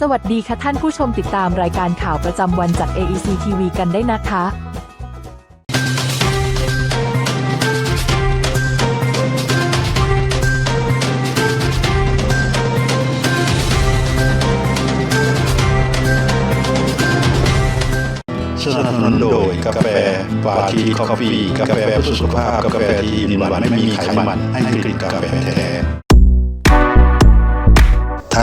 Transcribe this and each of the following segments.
สวัสดีค่ะท่านผู้ชมติดตามรายการข่าวประจำวันจาก AEC TV กันได้นะคะสนับสนุนโดยกาแฟวาทีคอฟฟี่กาแฟเพื่อสุขภาพ กาแฟที่ดินหวานไม่มีไขมันให้กลิ่นกาแฟแท้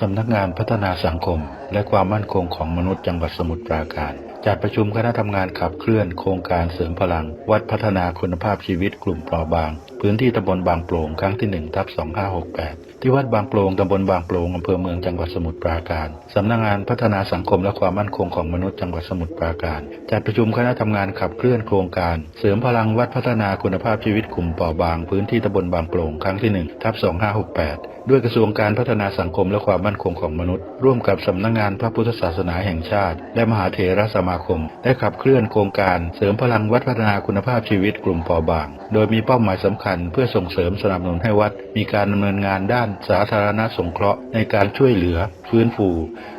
สำนักงานพัฒนาสังคม และความมั่นคงของมนุษย์จังหวัดสมุทรปราการ จัดประชุมคณะทำงานขับเคลื่อนโครงการเสริมพลัง วัดพัฒนาคุณภาพชีวิตกลุ่มเปราะบาง พื้นที่ตำบลบางโปร่งครั้งที่1ทับ2568 ที่วัดบางโปรงตำบลบางโปรงอำเภอเมืองจังหวัดสมุทรปราการสำนักงานพัฒนาสังคมและความมั่นคงของมนุษย์จังหวัดสมุทรปราการ จัดประชุมคณะทำงานขับเคลื่อนโครงการ เสริมพลังวัดพัฒนาคุณภาพชีวิตกลุ่มเปราะบางพื้นที่ตำบลบางโปรงครั้งที่1ทับ2568 ด้วยกระทรวงการพัฒนาสังคมและความมั่นคงของมนุษย์ ร่วมกับสำนักงานพระพุทธศาสนาแห่งชาติ และมหาเถรสมาคม ได้ขับเคลื่อนโครงการ เสริมพลังวัดพัฒนาคุณภาพชีวิตกลุ่มเปราะบาง โดยมีเป้าหมายสำคัญ เพื่อส่งเสริมสนับสนุนให้วัด มีการดำเนินงานด้านสาธารณสงเคราะห์ในการช่วยเหลือ ฟื้นฟู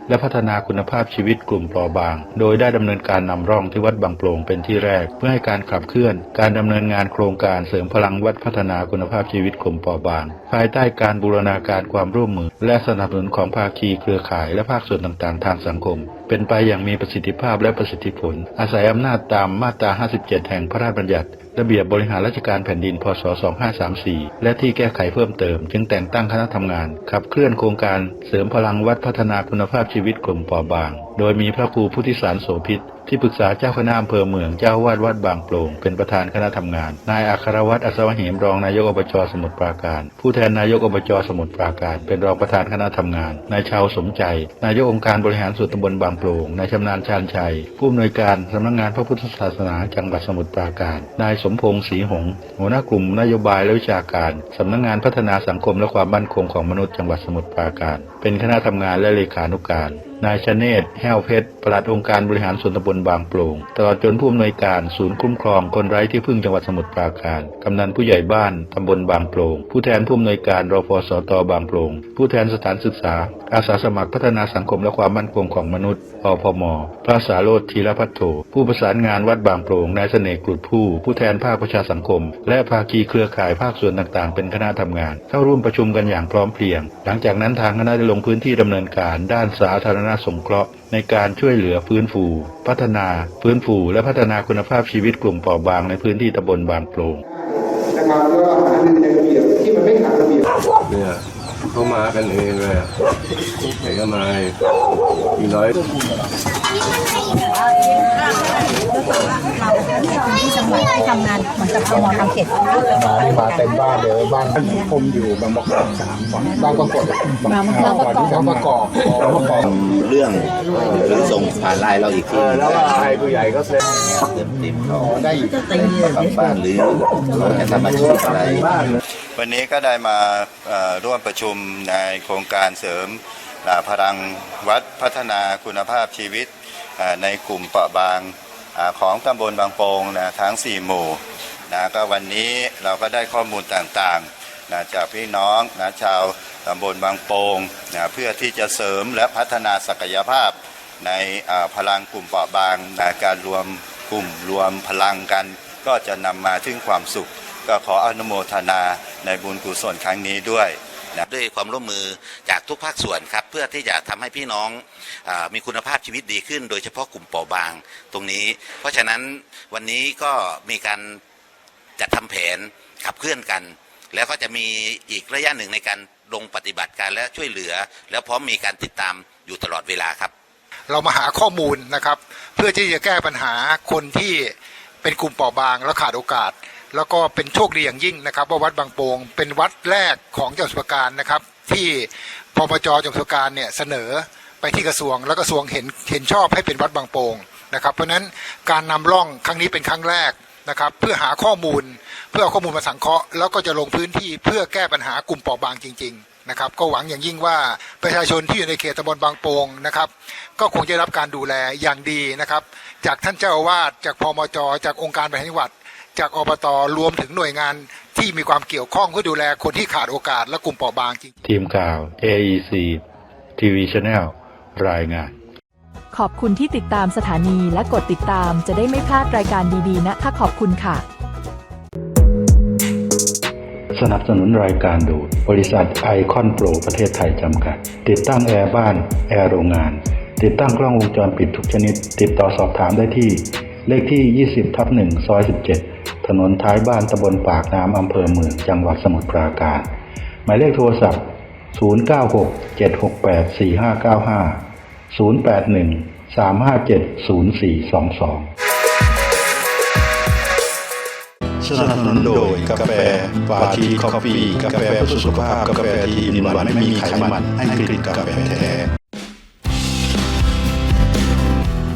และพัฒนาคุณภาพชีวิตกลุ่มเปราะบาง โดยได้ดำเนินการนำร่องที่วัดบางโปร่งเป็นที่แรก เพื่อให้การขับเคลื่อน การดำเนินงานโครงการเสริมพลังวัดพัฒนาคุณภาพชีวิตกลุ่มเปราะบาง ภายใต้การบูรณาการความร่วมมือ และสนับสนุนของภาคีเครือข่ายและภาคส่วนต่างๆ ทางสังคม เป็นไปอย่างมีประสิทธิภาพและประสิทธิผล อาศัยอำนาจตามมาตรา 57 แห่งพระราชบัญญัติระเบียบบริหารราชการแผ่นดิน พศ 2534 และที่แก้ไขเพิ่มเติม จึงแต่งตั้งคณะทำงาน ขับเคลื่อนโครงการเสริมพลังวัดพัฒนาคุณภาพชีีวิตกลมปอบาง โดยมีพระครูพุทธิสารโสพิษ ที่ปรึกษาเจ้าคณะอำเภอเมืองเจ้าวาดวัดบางโปร่งเป็นประธานคณะทำงาน นายอัครวัตรอัศวหิมรองนายกอบจสมุทรปราการ ผู้แทนนายกอบจสมุทรปราการ เป็นรองประธานคณะทำงาน นายชาวสมใจ นายกองค์การบริหารส่วนตำบลบางโปร่งนายชำนาญชาญชัย ผู้อำนวยการสำนักงานพระพุทธศาสนาจังหวัดสมุทรปราการ นายสมพงศ์ศรีหงส์หัวหน้ากลุ่มนโยบายและวิชาการสำนักงานพัฒนาสังคมและความมั่นคงของมนุษย์จังหวัดสมุทรปราการ เป็นคณะทำงานและเลขานุการ นายชเนศแห้วเพชรปลัดองค์การบริหารส่วนตำบลบางโปร่ง ตลอดจนผู้อำนวยการศูนย์คุ้มครองคนไร้ที่พึ่งจังหวัดสมุทรปราการ กำนันผู้ใหญ่บ้านตำบลบางโปร่ง ผู้แทนผู้อำนวยการรพสตบางโปร่ง ผู้แทนสถานศึกษา อาสาสมัครพัฒนาสังคมและความมั่นคงของมนุษย์อพม พระสาโรธธีรพัฒโธผู้ประสานงานวัดบางโปร่ง นายเสน่ห์กรุดผู้ ผู้แทนภาคประชาสังคม และภาคีเครือข่ายภาคส่วนต่างๆ เป็นคณะทำงาน เข้าร่วมประชุมกันอย่างพร้อมเพรียง หลังจากนั้นทางคณะได้ลงพื้นที่ดำเนินการด้านสาธารณณสงเคราะห์ในการช่วยเหลือฟื้นฟู พัฒนา ฟื้นฟู และพัฒนาคุณภาพชีวิตกลุ่มเปราะบางในพื้นที่ตำบลบางโปรงนะครับแล้วก็หาหนึ่งในระเบียบที่มันไม่ขัดระเบียบเนี่ยเขามากันเองเลยอะไหนก็มาอีกน้อย ทำงานเหมือนกับพมทำเขตมานี่มาเต็มบ้านเลยบ้านผมอยู่บางประกอบสามฝั่งบางประกอบบางประกอบบางประกอบบางประกอบเรื่องหรือส่งผ่านไลน์เราอีกทีแล้วให้ผู้ใหญ่ก็เซ็นเติมเต็มเขาได้อีกลับบ้านหรือเขาจะทำอาชีพอะไรวันนี้ก็ได้มาร่วมประชุมในโครงการเสริมพลังวัดพัฒนาคุณภาพชีวิตในกลุ่มเปราะบาง ของตำบลบางโปงนะทั้ง 4 หมู่นะก็วันนี้เราก็ได้ข้อมูลต่างๆนะจากพี่น้องนะชาวตำบลบางโปงนะเพื่อที่จะเสริมและพัฒนาศักยภาพในพลังกลุ่มเปราะบางนะการรวมกลุ่มรวมพลังกัน ก็จะนำมาถึงความสุข ก็ขออนุโมทนาในบุญกุศลครั้งนี้ด้วย ด้วยความร่วมมือจากทุกภาคส่วนครับเพื่อที่จะทำให้พี่น้องอมีคุณภาพชีวิตดีขึ้น โดยเฉพาะกลุ่มเปราะบางตรงนี้ เพราะฉะนั้นวันนี้ก็มีการจัดทำแผนขับเคลื่อนกัน แล้วก็จะมีอีกระยะหนึ่งในการลงปฏิบัติการและช่วยเหลือ แล้วพร้อมมีการติดตามอยู่ตลอดเวลาครับ เรามาหาข้อมูลนะครับ เพื่อที่จะแก้ปัญหาคนที่เป็นกลุ่มเปราะบางและขาดโอกาส แล้วก็เป็นโชคดีอย่างยิ่งนะครับ ว่าวัดบางโปงเป็นวัดแรกของจังหวัดสมุพรปราการนะครับ ที่พมจจังหวัดสมุพรปราการเนี่ยเสนอไปที่กระทรวง แล้วกระทรวงเห็นเห็นชอบให้เป็นวัดบางโปงนะครับ เพราะฉะนั้นการนำร่องครั้งนี้เป็นครั้งแรกนะครับเพื่อหาข้อมูลเพื่อเอาข้อมูลมาสังเคราะห์แล้วก็จะลงพื้นที่เพื่อแก้ปัญหากลุ่มเปราะบางจริง ๆ นะครับ ก็หวังอย่างยิ่งว่าประชาชนที่อยู่ในเขตตำบลบางโปงนะครับ ก็คงจะรับการดูแลอย่างดีนะครับ จากท่านเจ้าอาวาสจากพมจจากองค์การบริหารจังหวัด จากอบตรวมถึงหน่วยงานที่มีความเกี่ยวข้องเพื่อดูแลคนที่ขาดโอกาสและกลุ่มเปราะบางจริง ทีมข่าว AEC TV Channel รายงาน ขอบคุณที่ติดตามสถานีและกดติดตามจะได้ไม่พลาดรายการดีๆ นะคะขอบคุณค่ะ สนับสนุนรายการโดยบริษัทไอคอนโปรประเทศไทยจำกัด ติดตั้งแอร์บ้าน แอร์โรงงาน ติดตั้งกล้องวงจรปิดทุกชนิด ติดต่อสอบถามได้ที่ เลขที่ 20ทับ1ซอย 17 ถนนท้ายบ้านตำบลปากน้ำอำเภอเมืองจังหวัดสมุทรปราการ หมายเลขโทรศัพท์ 096 768 4595 081 357 0422 สนับสนุนโดยกาแฟปาทีคอฟฟี่กาแฟเพื่อสุขภาพกาแฟที่อินวันไม่มีไขมันให้กลิ่นกาแฟแท้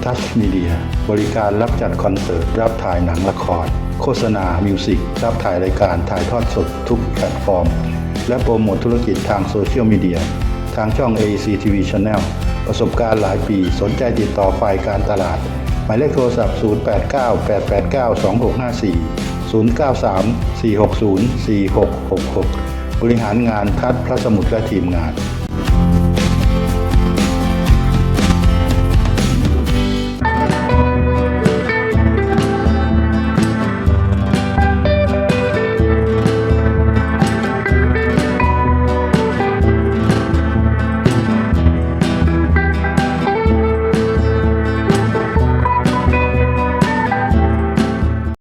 ทัชมีเดียบริการรับจัดคอนเสิร์ต รับถ่ายหนังละคร โฆษณา มิวสิกรับถ่ายรายการถ่ายทอดสดทุกแพลตฟอร์ม และโปรโมทธุรกิจทางโซเชียลมีเดียทางช่อง AEC TV Channel ประสบการณ์หลายปีสนใจติดต่อฝ่ายการตลาด หมายเลขโทรศัพท์ 089 889 2654 093 460 4666 บริหารงานทัดพระสมุทรและทีมงาน